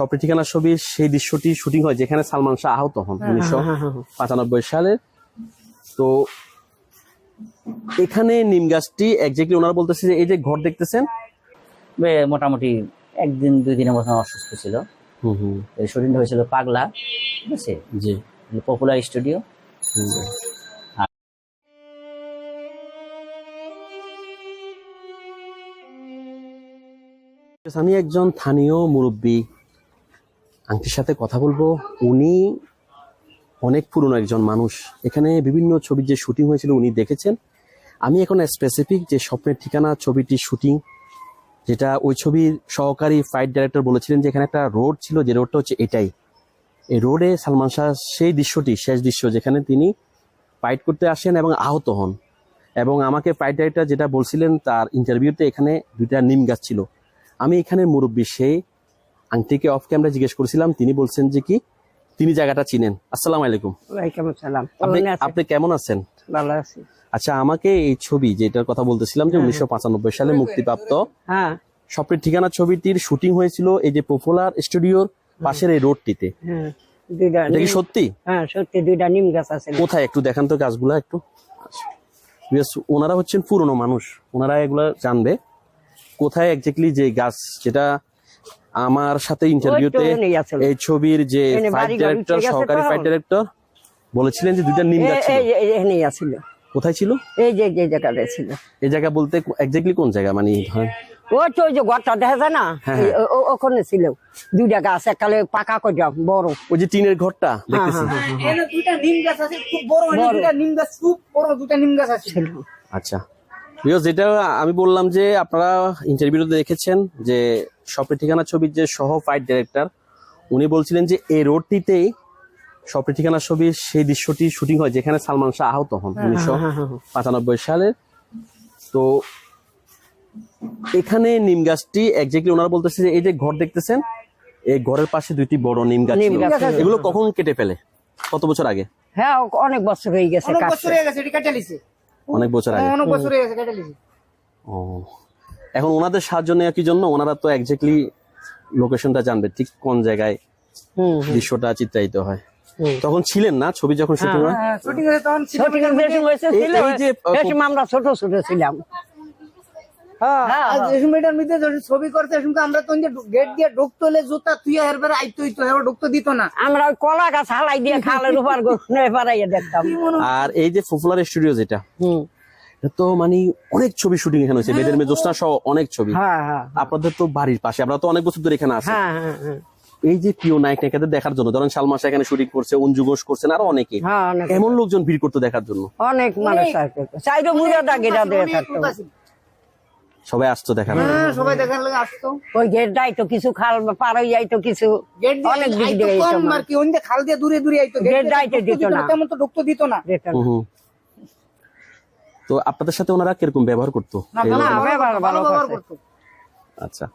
স্বপ্নের ঠিকানা ছবির সেই দৃশ্যটি শুটিং হয় যেখানে সালমান শাহ আহত হন উনিশশো পঁচানব্বই সালে। তো এখানে নিম গাছটি একজাক্টলি ওনারা বলতেছে যে এই যে ঘর দেখতেছেন? মোটামুটি একদিন দুই দিনের মতন অসুস্থ ছিল। শুটিংটা হয়েছিল পাগলা ঠিক আছে? জি। পপুলার স্টুডিও আমি একজন স্থানীয় মুরব্বী। আংটির সাথে কথা বলব। উনি অনেক পুরনো একজন মানুষ। এখানে বিভিন্ন ছবির যে শুটিং হয়েছিল উনি দেখেছেন। আমি এখন স্পেসিফিক যে স্বপ্নের ঠিকানা ছবিটির শুটিং, যেটা ওই ছবির সহকারী ফাইট ডাইরেক্টর বলেছিলেন যে এখানে একটা রোড ছিল, যে রোডটা হচ্ছে এটাই। এই রোডে সালমান শাহ, সেই দৃশ্যটি, শেষ দৃশ্য, যেখানে তিনি ফাইট করতে আসেন এবং আহত হন। এবং আমাকে ফাইট ডাইরেক্টর যেটা বলছিলেন, তার ইন্টারভিউতে এখানে দুইটা নিম গাছ ছিল। আমি এখানে মুরব্বী সেই আংটিকে অফ ক্যামেরা জিজ্ঞেস করেছিলাম তিনি বলছেন যে কি তিনি জায়গাটা চিনেন। আসসালামু আলাইকুম। আপনি কেমন আছেন? আপনি কেমন আছেন? ভালো আছি। আচ্ছা আমাকে এই ছবি যেটার কথা বলতেছিলাম যে উনিশশো পঁচানব্বই সালে মুক্তিপ্রাপ্ত হ্যাঁ। স্বপ্নের ঠিকানা ছবিটির শুটিং হয়েছিল এই যে পপুলার স্টুডিওর পাশের এই রোডটিতে। হ্যাঁ। এটা কি সত্যি? হ্যাঁ সত্যি দুইটা নিম গাছ আছে। কোথায়? একটু দেখান তো গাছগুলা একটু। ওনারা হচ্ছেন পুরনো মানুষ। ওনারা এগুলা জানবে। কোথায় একজাক্টলি যে গাছ যেটা আমার সাথে ইন্টারভিউতে। এই ছবির যে ফাইট ডাইরেক্টর সহকারী ফাইট ডাইরেক্টর বলেছিলেন যে দুইটা নিম গাছ ছিল কোথায় ছিল? এই যে যে জায়গাটা ছিল। এই জায়গা বলতে একজাক্টলি কোন জায়গা? মানে ওই তো ওই যে ঘরটা দেখা যায় না? হ্যাঁ, ও- ও- ওখানে ছিল। দুইটা গাছ এককালে পাকা করে বড়। ওই যে টিনের ঘরটা দেখতেছি। হ্যাঁ, এখানে দুইটা নিম গাছ আছে খুব বড়। দুইটা নিম গাছ খুব বড় দুইটা নিম গাছ আছে। আচ্ছা। বিকজ যেটা আমি বললাম যে আপনারা ইন্টারভিউতে দেখেছেন যে স্বপ্নের ঠিকানা ছবির যে সহ ফাইট ডাইরেক্টর উনি বলছিলেন যে এই রোডটিতেই স্বপ্নের ঠিকানা ছবির সেই দৃশ্যটি শুটিং হয় যেখানে সালমান শাহ আহত হন উনিশশো পঁচানব্বই সালে। তো এখানে নিম গাছটি একজাক্টলি ওনারা বলতেছে যে এই যে ঘর দেখতেছেন এই ঘরের পাশে দুইটি বড় নিম গাছ। এগুলো কখন কেটে ফেলে? কত বছর আগে? হ্যাঁ অনেক বছর হয়ে গেছে অনেক বছর হয়ে আগে। অনেক বছর হয়ে গেছে কেটে লিছে ও। এখন ওনাদের সাহায্য নেওয়া কি জন্য? ওনারা তো এক্স্যাক্টলি লোকেশনটা জানবে ঠিক কোন জায়গায় হুম দৃশ্যটা চিত্রায়িত হয়। তখন ছিলেন না? ছবি যখন শুটিং হয় হ্যাঁ? শুটিং এ তখন শুটিং বেশি হয়েছে। এই- ছিল সময় আমরা ছোট ছোট ছিলাম। হ্যাঁ হ্যাঁ, মধ্যে যখন ছবি করতে শুনতে আমরা তো গেট দিয়ে ঢুকতে হলে জুতা তুই হেরবার আইতো হইতো হেরবার ঢুকতে দিত না। আমরা ওই কলা গাছ হালাই দিয়ে খালের উপর পাড়াইয়া দেখতাম। আর এই যে পপুলার স্টুডিও যেটা হুম। তো মানে অনেক ছবি শুটিং এখানে হয়েছে মেয়ে সহ অনেক ছবি। হ্যাঁ হ্যাঁ। আপনাদের তো বাড়ির পাশে আমরা তো অনেক বছর ধরে এখানে আছি। হ্যাঁ হ্যাঁ হ্যাঁ। এই যে প্রিয় নায়ক নায়িকাদের দেখার জন্য ধরেন শাহ এখানে শুটিং করছে অঞ্জু ঘোষ করছেন আরও অনেকে। হ্যাঁ এমন লোকজন ভিড় করতে দেখার জন্য। অনেক মানুষ চাইরো দাদে অনেক থাকতো লোক আছে। সবাই আসতো দেখার হ্যাঁ সবাই দেখার লাগে আসতো। ওই গেট যাইতো কিছু খাল পার হয়ে যাইতো কিছু। অনেক দিক আইতো দিয়ে কম আর কি খাল দিয়ে দূরে দূরে আইতো। গেট ঢুকতে দিত না। তেমন তো ঢুকতে দিত না। তো আপনাদের সাথে ওনারা কীরকম ব্যবহার করতো? ভালো ব্যবহার ভালো ভালো ব্যবহার করতো। আচ্ছা।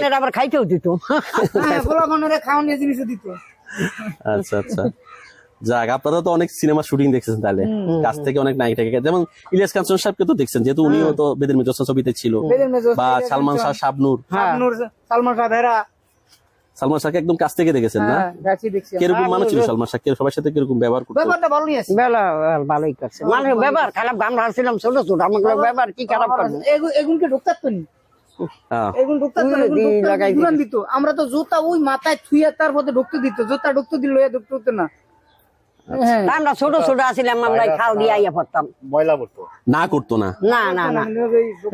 কি- আবার খাইতেও দিত। হ্যাঁ গোলা খাওয়ানোর জিনিস দিত। আচ্ছা আচ্ছা। যাক আপনারা তো অনেক সিনেমা শুটিং দেখছেন তাহলে। কাছ থেকে অনেক নায়িকা টায়িকা যেমন ইলিয়াস কাঞ্চন সাহেবকে তো দেখছেন যেহেতু উনিও তো বেদের মেজসা ছবিতে ছিল। বা সালমান শাহ শাবনুর। শাবনুর সালমান শাহ ভেরা সালমান শাহকে একদম কাছ থেকে দেখেছেন না? হ্যাঁ কীরকম মানুষ ছিল সালমান শাহ? সবার সাথে কীরকম ব্যবহার করতো? ব্যাপারটা ভালো ভালোই করছে। মানে ব্যবহার খারাপ আমরা ছিলাম ছোট ছোট আমাকে ব্যবহার কি খারাপ করব? এগুনকে ঢুকতাত তো হ্যাঁ। আমরা তো জুতা ওই মাথায় থুইয়া তারপরে ঢুকতে দিত জুতা ঢুকতে দিল ঢুকতে না। হ্যাঁ আমরা ছোট ছোট আছিলাম আমরা খাল দিয়ে আইয়া পড়তাম। না করতো না। না না না।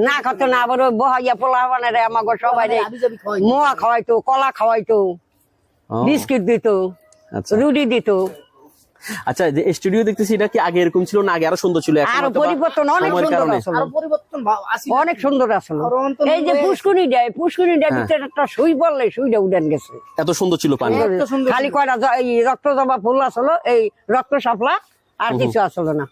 না খাতো না আবার ওই বহাইয়া পোলা বানারে আমাকে সবাই মোয়া খাওয়াইতো কলা খাওয়াইতো বিস্কিট দিত আচ্ছা। রুটি দিত। আচ্ছা যে স্টুডিও দেখতেছি এটা কি আগে এরকম ছিল না আগে আরও সুন্দর ছিল? আরও পরিবর্তন অনেক সুন্দর আসলো। পরিবর্তন ভাব- অনেক সুন্দর আসলো। এই যে পুষ্কুনি দেয় পুষ্কুনি দেয় ভিতরে একটা সুই পড়লে সুইটা উডেন গেছে। এত সুন্দর ছিল পানি। খালি কয়টা এই রক্ত জবা ফুল আসলো এই রক্ত সাপলা আর কিছু আসলো না।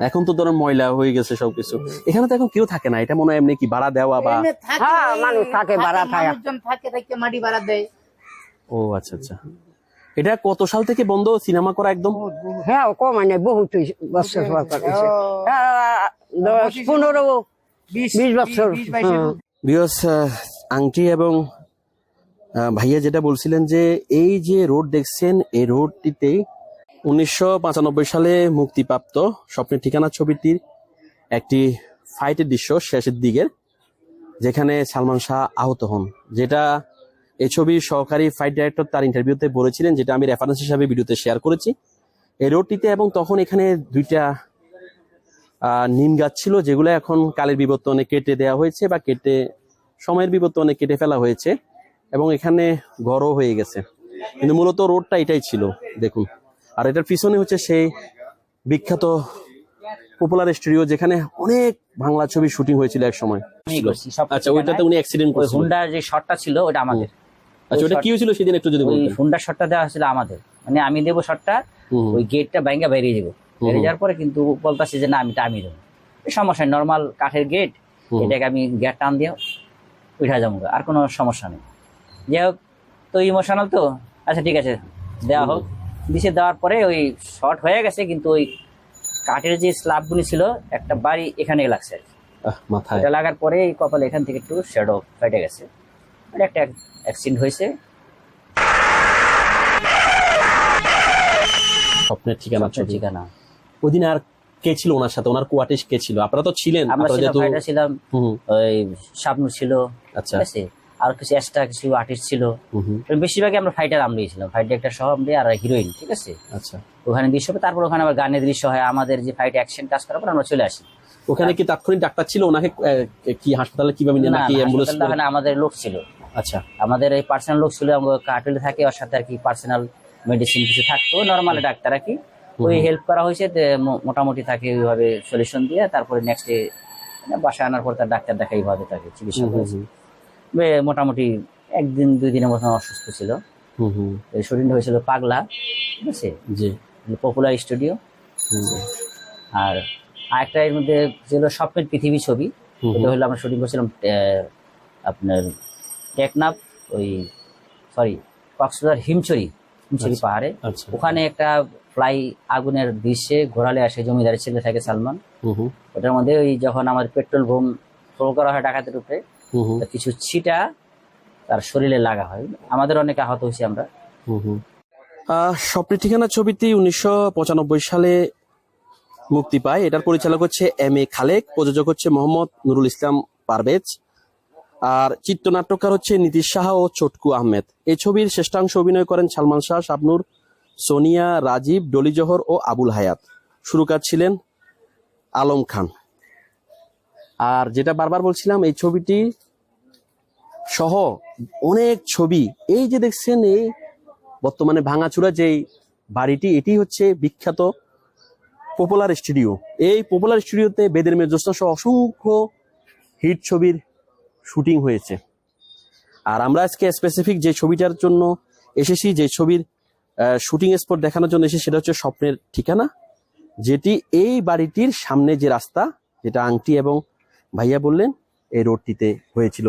এখন তো ধরেন ময়লা হয়ে গেছে সবকিছু। এখানে তো এখন কেউ থাকে না এটা মনে হয় এমনি কি ভাড়া দেওয়া বা হ্যাঁ, মানুষ থাকে, ভাড়া থাকে। থাকে থাকে মাটি ভাড়া দেয়। ও আচ্ছা আচ্ছা। এটা কত সাল থেকে বন্ধ? সিনেমা করা একদম? হ্যাঁ কম মানে বহুত বছর হয়েছে। হ্যাঁ, দশ পনেরো বিশ বছর। হ্যাঁ। বিয়স আংটি এবং ভাইয়া যেটা বলছিলেন যে এই যে রোড দেখছেন এই রোডটিতে উনিশশো পঁচানব্বই সালে মুক্তিপ্রাপ্ত স্বপ্নের ঠিকানা ছবিটির একটি ফাইটের দৃশ্য শেষের দিকের যেখানে সালমান শাহ আহত হন যেটা এই ছবির সহকারী ফাইট ডাইরেক্টর তার ইন্টারভিউতে বলেছিলেন যেটা আমি রেফারেন্স হিসাবে ভিডিওতে শেয়ার করেছি। এই রোডটিতে এবং তখন এখানে দুইটা আহ, নিম গাছ ছিল যেগুলো এখন কালের বিবর্তনে কেটে দেওয়া হয়েছে বা কেটে সময়ের বিবর্তনে কেটে ফেলা হয়েছে এবং এখানে ঘরও হয়ে গেছে। কিন্তু মূলত রোডটা এটাই ছিল দেখুন। আর এটার পিছনে হচ্ছে সেই বিখ্যাত পপুলার স্টুডিও যেখানে অনেক বাংলা ছবি শুটিং হয়েছিল এক সময়। আচ্ছা ওইটাতে উনি অ্যাক্সিডেন্ট করেছিলেন। হুন্ডার যে শটটা ছিল ওটা আমাদের। আচ্ছা ওটা কি হয়েছিল সেদিন একটু যদি বলতেন? শটটা দেওয়া হয়েছিল আমাদের। মানে আমি দেবো শটটা ওই গেটটা ব্যাঙ্গা বেরিয়ে যাব। বেরিয়ে যাওয়ার পরে কিন্তু বলতাছে যে না আমি দেবো সমস্যা নর্মাল কাঠের গেট এটাকে আমি গেট টান দিয়ে উঠা যাব আর কোনো সমস্যা নেই। যাই হোক তো ইমোশনাল তো? আচ্ছা ঠিক আছে দেওয়া হোক। দিছে দেওয়ার পরে ওই শর্ট হয়ে গেছে কিন্তু ওই কাঠের যে স্ল্যাবগুলি ছিল একটা বাড়ি এখানে লাগছে। মাথায়। লাগার পরে কপাল এখান থেকে একটু শ্যাডো ফেটে গেছে। এটা একটা অ্যাক্সিডেন্ট হয়েছে। স্বপ্নের ঠিকানা ঠিকানা। ওই দিন আর কে ছিল ওনার সাথে? ওনার কোয়ার্টে কে ছিল? আপনারা তো ছিলেন। আমরা যেহেতু ভাইটা ছিলাম। ওই শাবনুর ছিল। আচ্ছা। আর কিছু এক্সট্রা কিছু আর্টিস্ট ছিল। বেশিরভাগই আমরা ফাইটার আমরাই ছিলাম। ফাইটার একটা সহ আমরা আর হিরোইন ঠিক আছে? আচ্ছা। ওখানে দৃশ্য হবে তারপর ওখানে আবার গানের দৃশ্য হয়। আমাদের যে ফাইট অ্যাকশন কাজ করার পর আমরা চলে আসি। ওখানে কি তাৎক্ষণিক ডাক্তার ছিল? ওনাকে কি হাসপাতালে কীভাবে নিয়ে নাকি অ্যাম্বুলেন্স ওখানে আমাদের লোক ছিল। আচ্ছা আমাদের এই পার্সোনাল লোক ছিল আমরা থাকে ওর সাথে আর কি পার্সোনাল মেডিসিন কিছু থাকতো নর্মাল ডাক্তার আর কি। ওই হেল্প করা হয়েছে মোটামুটি তাকে ওইভাবে সলিউশন দিয়ে তারপরে নেক্সট ডে বাসায় আনার পর তার ডাক্তার দেখা এইভাবে তাকে চিকিৎসা করেছে। মোটামুটি একদিন দুই দিনের মতন অসুস্থ ছিল। হুম, হুম, এই শরীরটা হয়েছিল পাগলা ঠিক আছে? জি। পপুলার স্টুডিও হুম, আর আরেকটা এর মধ্যে ছিল স্বপ্নের পৃথিবী ছবি। ওটা হলো আমরা শুটিং করছিলাম আপনার টেকনাফ ওই সরি কক্সবাজার হিমচরি হিমচরি আচ্ছা। পাহাড়ে। আচ্ছা। ওখানে একটা ফ্লাই আগুনের দৃশ্যে ঘোরালে আসে জমিদারের ছেলে থাকে সালমান। হুম, হুম, ওটার মধ্যে ওই যখন আমার পেট্রোল বোম থ্রো করা হয় ডাকাতের উপরে হুম, হুম, কিছু ছিটা তার শরীরে লাগা হয়। আমাদের অনেক আহত হয়েছি আমরা। হুম, হুম। আহ, স্বপ্নের ঠিকানা ছবিটি উনিশশো পঁচানব্বই সালে মুক্তি পায়। এটার পরিচালক হচ্ছে এম এ খালেক। প্রযোজক হচ্ছে মোহাম্মদ নুরুল ইসলাম পারভেজ। আর চিত্রনাট্যকার হচ্ছে নীতিশ সাহা ও চটকু আহমেদ। এই ছবির শ্রেষ্ঠাংশ অভিনয় করেন সালমান শাহ, শাবনুর, সোনিয়া, রাজীব, ডলি জহর ও আবুল হায়াত। সুরকার ছিলেন আলম খান। আর যেটা বারবার বলছিলাম, এই ছবিটি সহ অনেক ছবি। এই যে দেখছেন, এই বর্তমানে ভাঙাচুরা যেই বাড়িটি, এটি হচ্ছে বিখ্যাত পপুলার স্টুডিও। এই পপুলার স্টুডিওতে বেদের মেজস্তা সহ অসংখ্য হিট ছবির শুটিং হয়েছে। আর আমরা আজকে স্পেসিফিক যে ছবিটার জন্য এসেছি, যে ছবির শুটিং স্পট দেখানোর জন্য এসেছি, সেটা হচ্ছে স্বপ্নের ঠিকানা, যেটি এই বাড়িটির সামনে যে রাস্তা, যেটা আংটি এবং ভাইয়া বললেন, এই রোডটিতে হয়েছিল।